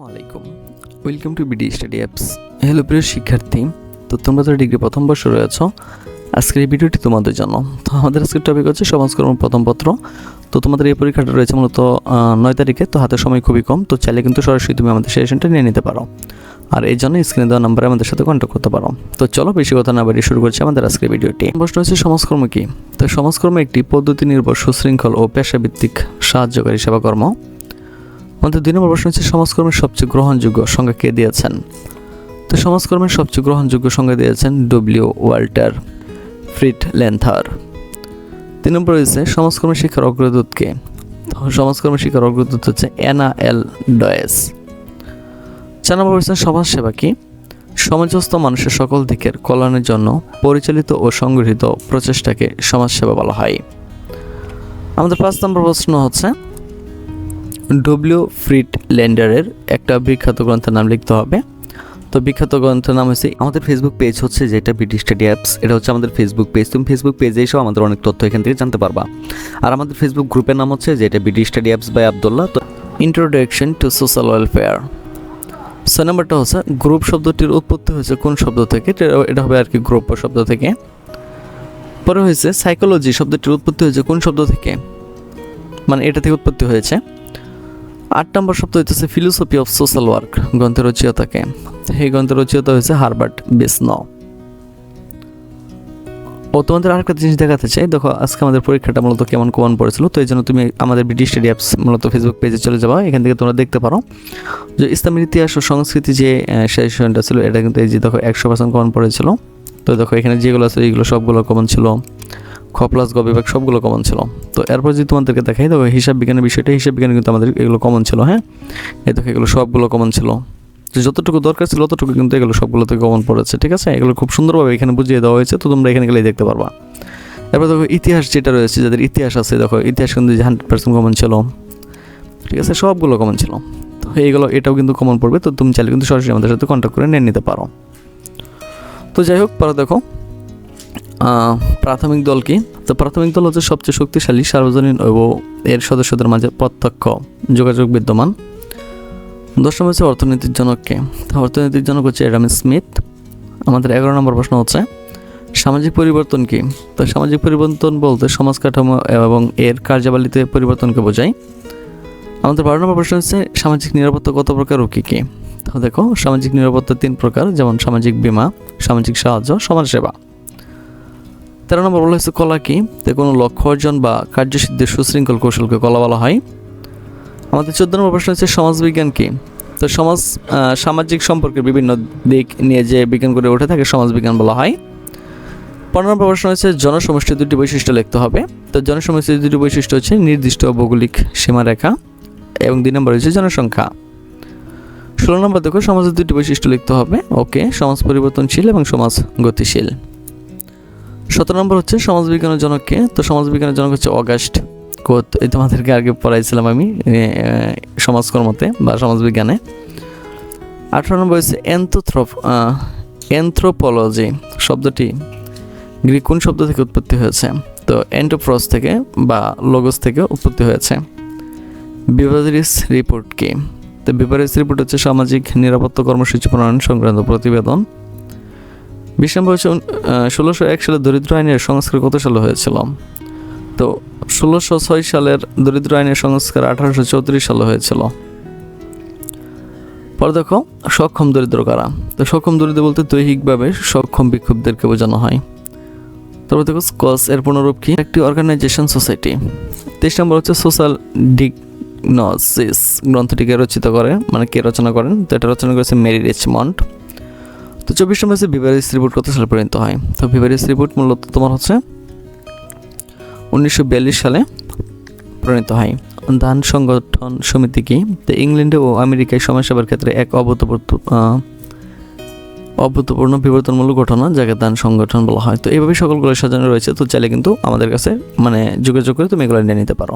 আসসালামু আলাইকুম welcome to BD study apps hello প্রিয় শিক্ষার্থী। তো তোমরা যারা ডিগ্রি প্রথম বর্ষে রয়েছো আজকের এই ভিডিওটি তোমাদের জন্য। তো আমাদের আজকের টপিক হচ্ছে সমাজকর্ম প্রথম পত্র। তো তোমাদের এই পরীক্ষাটা রয়েছে মূলত নয় তারিখে। তো হাতে সময় খুবই কম। তো চাইলে কিন্তু সরাসরি তুমি আমাদের সেশনটা নিয়ে নিতে পারো। আর এই জন্য স্ক্রিনে দেওয়া নাম্বারে আমাদের সাথে কন্ট্যাক্ট করতে পারো। তো চলো বেশি কথা না বাড়িয়ে শুরু করছি আমাদের আজকের ভিডিওটি। প্রশ্ন হচ্ছে, সমাজকর্ম কি? তো সমাজকর্ম একটি পদ্ধতি নির্ভর সুশৃঙ্খল ও পেশাভিত্তিক সাহায্যকারী সেবাকর্ম। আমাদের দুই নম্বর প্রশ্ন হচ্ছে, সমাজকর্মের সবচেয়ে গ্রহণযোগ্য সংজ্ঞা কে দিয়েছেন? তো সমাজকর্মের সবচেয়ে গ্রহণযোগ্য সংজ্ঞা দিয়েছেন ডব্লিউ ওয়াল্টার ফ্রিট লেন্থার তিন নম্বর রয়েছে সমাজকর্মের শিক্ষার অগ্রদূতকে সমাজকর্মের শিক্ষার অগ্রদূত হচ্ছে এনা এল ডয়েস। চার নম্বর রয়েছে সমাজসেবা কি? সমাজস্থ মানুষের সকল দিকের কল্যাণের জন্য পরিচালিত ও সংগঠিত প্রচেষ্টাকে সমাজসেবা বলা হয়। আমাদের পাঁচ নম্বর প্রশ্ন হচ্ছে ডব্লিউ ফ্রিট ল্যান্ডারের একটা বিখ্যাত গ্রন্থের নাম লিখতে হবে। তো বিখ্যাত গ্রন্থের নাম হচ্ছে, আমাদের ফেসবুক পেজ হচ্ছে যেটা বিডি স্টাডি অ্যাপস এটা হচ্ছে আমাদের ফেসবুক পেজ তুমি ফেসবুক পেজে এসেও আমাদের অনেক তথ্য এখান থেকে জানতে পারবা। আর আমাদের ফেসবুক গ্রুপের নাম হচ্ছে যেটা BD study apps by Abdullah তো ইন্ট্রোডাকশন টু সোশ্যাল ওয়েলফেয়ার ছয় নম্বরটা হচ্ছে গ্রুপ শব্দটির উৎপত্তি হয়েছে কোন শব্দ থেকে? এটা হবে আর কি গ্রুপ শব্দ থেকে। পরে হয়েছে সাইকোলজি শব্দটির উৎপত্তি হয়েছে কোন শব্দ থেকে? মানে এটা থেকে উৎপত্তি হয়েছে। আট নম্বর শব্দ হইতেছে ফিলোসফি অফ সোশ্যাল ওয়ার্ক গ্রন্থের রচয়িতাকে। এই গ্রন্থের রচয়িতা হয়েছে হারবার্ট বিসন। ও, তোমাদের আরেকটা জিনিস দেখাতে চাই। দেখো, আজকে আমাদের পরীক্ষাটা মূলত কেমন কমন পড়েছিল, তো এই জন্য তুমি আমাদের ব্রিটিশ স্টাডি অ্যাপস মূলত ফেসবুক পেজে চলে যাবা, এখান থেকে তোমরা দেখতে পারো। যে ইসলামের ইতিহাস ও সংস্কৃতি যে সেশনটা ছিল, এটা কিন্তু এই যে দেখো একশো পার্সেন্ট কমন পড়েছিল। তো দেখো, এখানে যেগুলো আছে, এইগুলো সবগুলো কমন ছিল। খ প্লাস গ বিভাগ সবগুলো কমন ছিল। তো এরপর যদি তোমাদেরকে দেখাই, দেখো হিসাব বিজ্ঞানের বিষয়টা, হিসাব বিজ্ঞানে কিন্তু আমাদের এগুলো কমন ছিল হ্যাঁ? এই দেখো এগুলো সবগুলো কমন ছিল। তো যতটুকু দরকার ছিল, ততটুকু কিন্তু এগুলো সবগুলো থেকে কমন পড়েছে, ঠিক আছে? এগুলো খুব সুন্দরভাবে এখানে বুঝিয়ে দেওয়া হয়েছে, তো তোমরা এখানে গেলেই দেখতে পারবা। এরপর দেখো ইতিহাস যেটা রয়েছে, যাদের ইতিহাস আছে, দেখো ইতিহাস কিন্তু হান্ড্রেড পার্সেন্ট কমন ছিল, ঠিক আছে? সবগুলো কমন ছিল। তো এইগুলো, এটাও কিন্তু কমন পড়বে, তো তুমি চাইলে কিন্তু সরাসরি আমাদের সাথে কন্ট্যাক্ট করে নিয়ে নিতে পারো। তো যাই হোক, পরে দেখো। প্রাথমিক দল কি? তো প্রাথমিক দল হচ্ছে সবচেয়ে শক্তিশালী, সার্বজনীন ও এর সদস্যদের মাঝে প্রত্যক্ষ, যোগাযোগ বিদ্যমান। দশম হচ্ছে অর্থনীতির জনককে অর্থনীতির জনক হচ্ছে এডাম স্মিথ। আমাদের এগারো নম্বর প্রশ্ন হচ্ছে, সামাজিক পরিবর্তন কি? তো সামাজিক পরিবর্তন বলতে সমাজ কাঠামো এবং এর কার্যাবলীতে পরিবর্তনকে বোঝায়। আমাদের বারো নম্বর প্রশ্ন হচ্ছে, সামাজিক নিরাপত্তা কত প্রকার ও কী কী? দেখো, সামাজিক নিরাপত্তা তিন প্রকার, যেমন সামাজিক বীমা, সামাজিক সাহায্য, সমাজসেবা। তেরো নম্বর বলা হয়েছে কলা কি? তো কোনো লক্ষ্য অর্জন বা কার্যসিদ্ধির সুশৃঙ্খল কৌশলকে কলা বলা হয়। আমাদের চোদ্দ নম্বর প্রশ্ন হচ্ছে, সমাজবিজ্ঞান কি? তো সমাজ সামাজিক সম্পর্কের বিভিন্ন দিক নিয়ে যে বিজ্ঞান করে উঠে থাকে সমাজবিজ্ঞান বলা হয়। পনেরো নম্বর প্রশ্ন হচ্ছে, জনসমষ্টির দুটি বৈশিষ্ট্য লিখতে হবে। তো জনসমষ্টির দুটি বৈশিষ্ট্য হচ্ছে, নির্দিষ্ট ভৌগোলিক সীমারেখা এবং দুই নম্বর হচ্ছে জনসংখ্যা। ষোলো নম্বর দেখো, সমাজের দুটি বৈশিষ্ট্য লিখতে হবে। ওকে, সমাজ পরিবর্তনশীল এবং সমাজ গতিশীল। সতেরো নম্বর হচ্ছে সমাজবিজ্ঞানের জনককে। তো সমাজবিজ্ঞানের জনক হচ্ছে অগাস্ট। কোত, এই তোমাদেরকে আগে পড়াইছিলাম আমি সমাজকর্মতে বা সমাজবিজ্ঞানে। আঠারো নম্বর হচ্ছে এন্থোথ্রপ এন্থ্রোপোলজি, শব্দটি গ্রিক কোন শব্দ থেকে উৎপত্তি হয়েছে? তো এন্টোপ্রস থেকে বা লগস থেকে উৎপত্তি হয়েছে। বিভারিস রিপোর্ট কি? তো বিভারিস রিপোর্ট হচ্ছে সামাজিক নিরাপত্তা কর্মসূচি প্রণয়ন সংক্রান্ত প্রতিবেদন। বিশ নম্বর হচ্ছে ষোলোশো এক সালে দরিদ্র আইনের সংস্কার কত সালে হয়েছিল? তো ষোলোশো ছয় সালের দরিদ্র আইনের সংস্কার আঠারোশো চৌত্রিশ সালে হয়েছিল। পরে দেখো, সক্ষম দরিদ্র কারা? তো সক্ষম দরিদ্র বলতে দৈহিকভাবে সক্ষম বিক্ষুব্ধদেরকে বোঝানো হয়। তারপর দেখো স্কস এর পুনরূপ কি? একটি অর্গানাইজেশন সোসাইটি তেইশ নম্বর হচ্ছে সোশ্যাল ডিগনোসিস গ্রন্থটিকে রচিত করে মানে কে রচনা করেন? তো এটা রচনা করেছে মেরি রিচমন্ড। তো চব্বিশ নম্বর হচ্ছে বিভারিস রিপোর্ট কত সালে পরিণত হয়? তো বিভারিস রিপোর্ট মূলত তোমার হচ্ছে উনিশশো বিয়াল্লিশ সালে প্রণীত হয়। ধান সংগঠন সমিতি কি? তো ইংল্যান্ডে ও আমেরিকায় সমাজসেবার ক্ষেত্রে এক অভূতপূর্ব অভূতপূর্ণ বিবর্তনমূলক ঘটনা যাকে দান সংগঠন বলা হয়। তো এইভাবে সকলগুলো সাজানো রয়েছে, তো চাইলে কিন্তু আমাদের কাছে মানে যোগাযোগ করে তুমি এগুলো নিয়ে নিতে পারো।